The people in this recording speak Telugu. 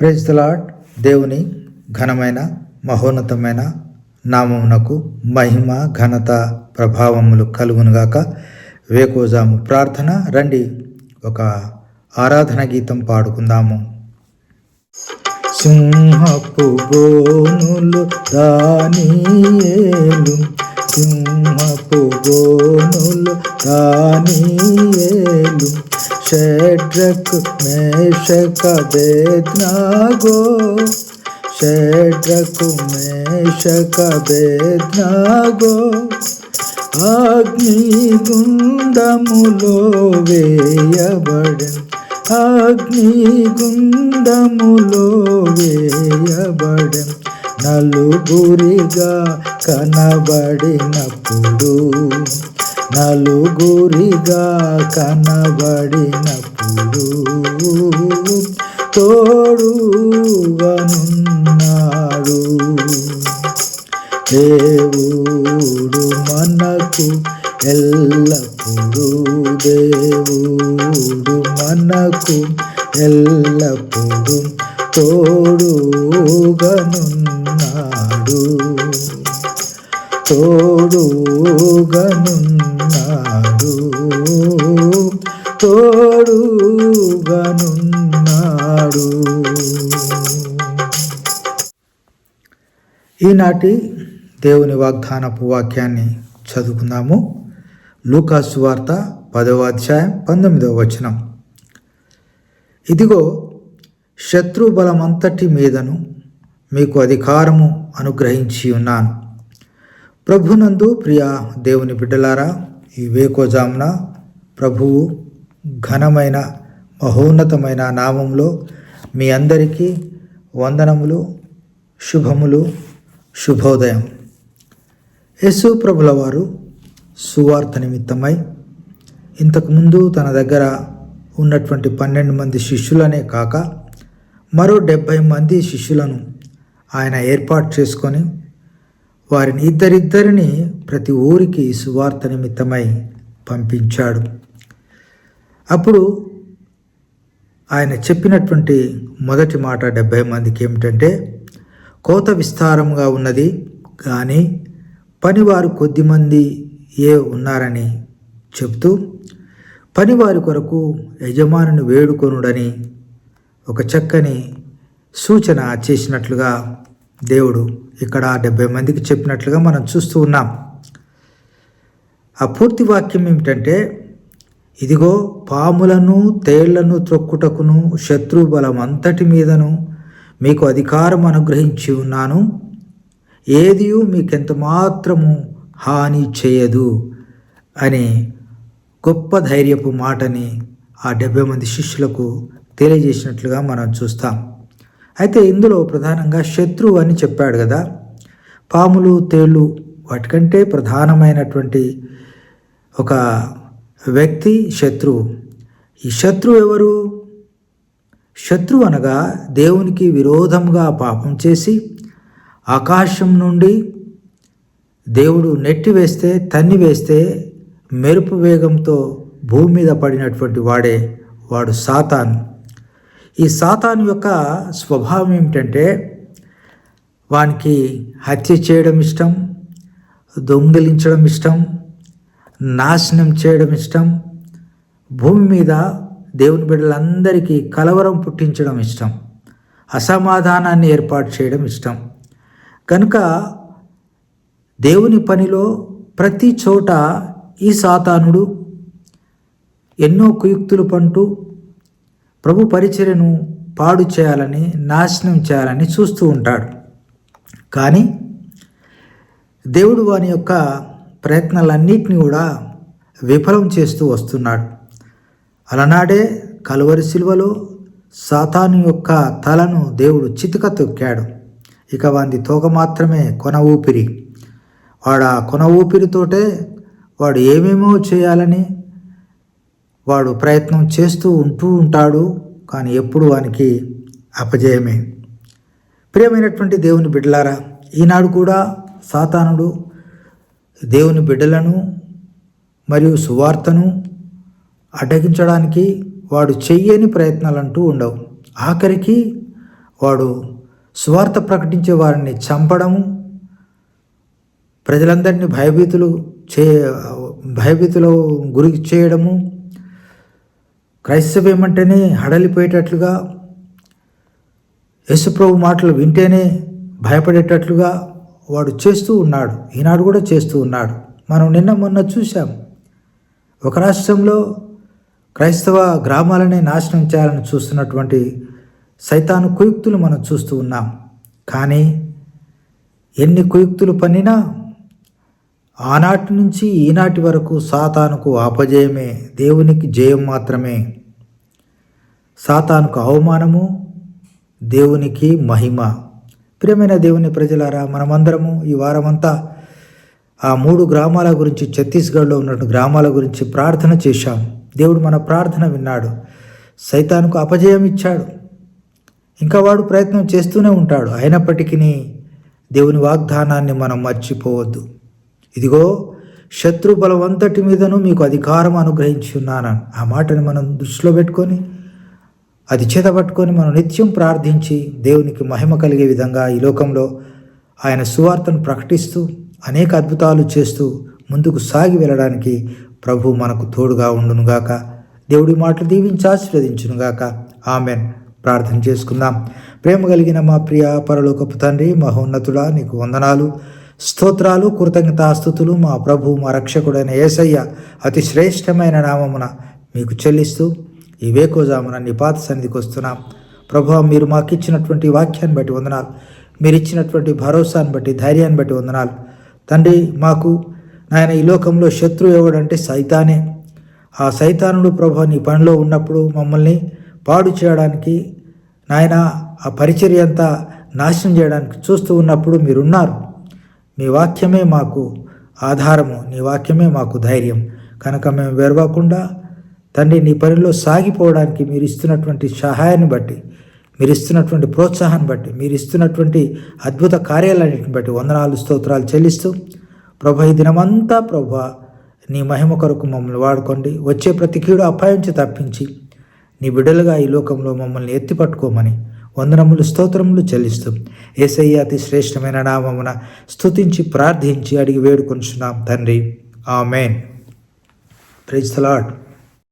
ప్రైజ్ ద లార్డ్ దేవుని ఘనమైన మహోన్నతమైన నామమునకు మహిమ ఘనత ప్రభావములు కలుగునుగాక వేకోజాము ప్రార్థన. రండి ఒక ఆరాధన గీతం పాడుకుందాము. సింహపు గోనులు దానియేలు సింహపు గోనులు దానియేలు షడ్రక్ మేషక బేద్నాగో. షడ్రక్ మేషక బేద్నాగో. అగ్ని గుండములో వేయబడెను అగ్ని గుండములో వేయబడెను నలుగురిగా కనబడినప్పుడు నలుగురిగా కనబడినప్పుడు తోడుగానున్నాడు దేవుడు మనకు ఎల్లప్పుడూ దేవుడు మనకు ఎల్లప్పుడూ తోడుగనున్నాడు. తోడుగనున్నాడు. తోడుగనున్నాడు. ఈనాటి దేవుని వాగ్దానపు వాక్యాన్ని చదువుకుందాము. లూకాసు వార్త పదవ అధ్యాయం పంతొమ్మిదవ వచనం. ఇదిగో శత్రు బలమంతటి మీదను మీకు అధికారము అనుగ్రహించి ఉన్నాను. ప్రభునందు ప్రియ దేవుని బిడ్డలారా ఈ వేకోజామున ప్రభువు ఘనమైన మహోన్నతమైన నామంలో మీ అందరికీ వందనములు శుభములు శుభోదయం. యేసు ప్రభుల వారు సువార్త నిమిత్తమై ఇంతకుముందు తన దగ్గర ఉన్నటువంటి పన్నెండు మంది శిష్యులనే కాక మరో డెబ్భై మంది శిష్యులను ఆయన ఏర్పాటు చేసుకొని వారిని ఇద్దరిద్దరిని ప్రతి ఊరికి సువార్త నిమిత్తమై పంపించాడు. అప్పుడు ఆయన చెప్పినటువంటి మొదటి మాట డెబ్భై మందికి ఏమిటంటే కోత విస్తారంగా ఉన్నది కానీ పనివారు కొద్దిమంది ఏ ఉన్నారని చెప్తూ పనివారి కొరకు యజమానుని వేడుకొనుడని ఒక చక్కని సూచన చేసినట్లుగా దేవుడు ఇక్కడ డెబ్బై మందికి చెప్పినట్లుగా మనం చూస్తూ ఉన్నాం. ఆ పూర్తి వాక్యం ఏమిటంటే ఇదిగో పాములను తేళ్ళను త్రొక్కుటకును శత్రు బలం అంతటి మీదను మీకు అధికారం అనుగ్రహించి ఉన్నాను. ఏదియు మీకెంత మాత్రము హాని చేయదు అనే గొప్ప ధైర్యపు మాటని ఆ డెబ్బై మంది శిష్యులకు తెలియజేసినట్లుగా మనం చూస్తాం. అయితే ఇందులో ప్రధానంగా శత్రువు అని చెప్పాడు కదా. పాములు తేళ్ళు వాటికంటే ప్రధానమైనటువంటి ఒక వ్యక్తి శత్రువు. ఈ శత్రువు ఎవరు? శత్రువు అనగా దేవునికి విరోధంగా పాపం చేసి ఆకాశం నుండి దేవుడు నెట్టి వేస్తే తన్ని వేస్తే మెరుపు వేగంతో భూమి మీద పడినటువంటి వాడే వాడు సాతాను. ఈ సాతాన్ యొక్క స్వభావం ఏమిటంటే వానికి హత్య చేయడం ఇష్టం దొంగిలించడం ఇష్టం నాశనం చేయడం ఇష్టం భూమి మీద దేవుని బిడ్డలందరికీ కలవరం పుట్టించడం ఇష్టం అసమాధానాన్ని ఏర్పాటు చేయడం ఇష్టం. కనుక దేవుని పనిలో ప్రతి చోట ఈ సాతానుడు ఎన్నో కుయుక్తులు పంటూ ప్రభు పరిచర్యను పాడు చేయాలని నాశనం చేయాలని చూస్తూ ఉంటాడు. కానీ దేవుడు వాని యొక్క ప్రయత్నాలన్నింటినీ కూడా విఫలం చేస్తూ వస్తున్నాడు. అలనాడే కలువరి శిల్వలో సాతాను యొక్క తలను దేవుడు చితిక తొక్కాడు. ఇక వాంది తోక మాత్రమే కొన ఊపిరి. వాడు ఆ కొన ఊపిరితోటే వాడు ఏమేమో చేయాలని వాడు ప్రయత్నం చేస్తూ ఉంటూ ఉంటాడు. కానీ ఎప్పుడు వానికి అపజయమే. ప్రియమైనటువంటి దేవుని బిడ్డలారా ఈనాడు కూడా సాతానుడు దేవుని బిడ్డలను మరియు సువార్తను అడ్డగించడానికి వాడు చెయ్యని ప్రయత్నాలు అంటూ ఉండవు. ఆఖరికి వాడు సువార్త ప్రకటించే వారిని చంపడము ప్రజలందరినీ భయభీతులు చే భయభీతులు గురి చేయడము క్రైస్తవ్యం అంటేనే హడలిపోయేటట్లుగా యేసుప్రభు మాటలు వింటేనే భయపడేటట్లుగా వాడు చేస్తూ ఉన్నాడు. ఈనాడు కూడా చేస్తూ ఉన్నాడు. మనం నిన్న మొన్న చూశాం. ఒక రాష్ట్రంలో క్రైస్తవ గ్రామాలనే నాశనం చేయాలని చూస్తున్నటువంటి సైతాను కుయుక్తులు మనం చూస్తూ ఉన్నాం. కానీ ఎన్ని కుయుక్తులు పన్నినా ఆనాటి నుంచి ఈనాటి వరకు సాతానుకు అపజయమే దేవునికి జయం మాత్రమే. సాతానుకు అవమానము దేవునికి మహిమ. ప్రియమైన దేవుని ప్రజలారా మనమందరము ఈ వారమంతా ఆ మూడు గ్రామాల గురించి ఛత్తీస్గఢ్లో ఉన్నటువంటి గ్రామాల గురించి ప్రార్థన చేశాం. దేవుడు మన ప్రార్థన విన్నాడు. సైతానుకు అపజయం ఇచ్చాడు. ఇంకా వాడు ప్రయత్నం చేస్తూనే ఉంటాడు. అయినప్పటికీ దేవుని వాగ్దానాన్ని మనం మర్చిపోవద్దు. ఇదిగో శత్రు బలవంతటి మీదను మీకు అధికారం అనుగ్రహించి ఉన్నాను ఆ మాటని మనం దృష్టిలో పెట్టుకొని అది చేతపట్టుకొని మనం నిత్యం ప్రార్థించి దేవునికి మహిమ కలిగే విధంగా ఈ లోకంలో ఆయన సువార్తను ప్రకటిస్తూ అనేక అద్భుతాలు చేస్తూ ముందుకు సాగి వెళ్ళడానికి ప్రభు మనకు తోడుగా ఉండునుగాక. దేవుడి మాటలు దీవించి ఆశీర్వదించునుగాక. ఆమెన్. ప్రార్థన చేసుకుందాం. ప్రేమ కలిగిన మా ప్రియ పరలోకపు తండ్రి మహోన్నతుడా నీకు వందనాలు. స్తోత్రాలు కృతజ్ఞతాస్థుతులు మా ప్రభు మా రక్షకుడైన ఏసయ్య. అతి శ్రేష్టమైన నామమున మీకు చెల్లిస్తూ ఈ వేకోజామున నిపాత సన్నిధికి వస్తున్నాం. ప్రభు మీరు మాకు ఇచ్చినటువంటి వాక్యాన్ని బట్టి వందనాలు. మీరు ఇచ్చినటువంటి భరోసాను బట్టి ధైర్యాన్ని బట్టి వందనాలు. తండ్రి మాకు నాయన ఈ లోకంలో శత్రువు ఎవడంటే సైతానే. ఆ సైతానుడు ప్రభు నీ పనిలో ఉన్నప్పుడు మమ్మల్ని పాడు చేయడానికి నాయన ఆ పరిచర్య అంతా నాశనం చేయడానికి చూస్తూ ఉన్నప్పుడు మీరున్నారు. మీ వాక్యమే మాకు ఆధారము నీ వాక్యమే మాకు ధైర్యం. కనుక మేము వెరవకుండా తండ్రి నీ పనిలో సాగిపోవడానికి మీరు ఇస్తున్నటువంటి సహాయాన్ని బట్టి మీరు ఇస్తున్నటువంటి ప్రోత్సాహాన్ని బట్టి మీరు ఇస్తున్నటువంటి అద్భుత కార్యాలన్నింటిని బట్టి వందనాలు స్తోత్రాలు చెల్లిస్తూ ప్రభు ఈ దినమంతా ప్రభు నీ మహిమ కొరకు మమ్మల్ని వాడుకోండి. వచ్చే ప్రతి కీడు అపాయించి తప్పించి నీ బిడ్డలుగా ఈ లోకంలో మమ్మల్ని ఎత్తిపట్టుకోమని వందనములు స్తోత్రములు చెల్లిస్తూ ఏసయ్య అతి శ్రేష్టమైన నామమున స్తుతించి ప్రార్థించి అడిగి వేడుకొంచున్నాం తండ్రి. ఆమెన్. Praise lord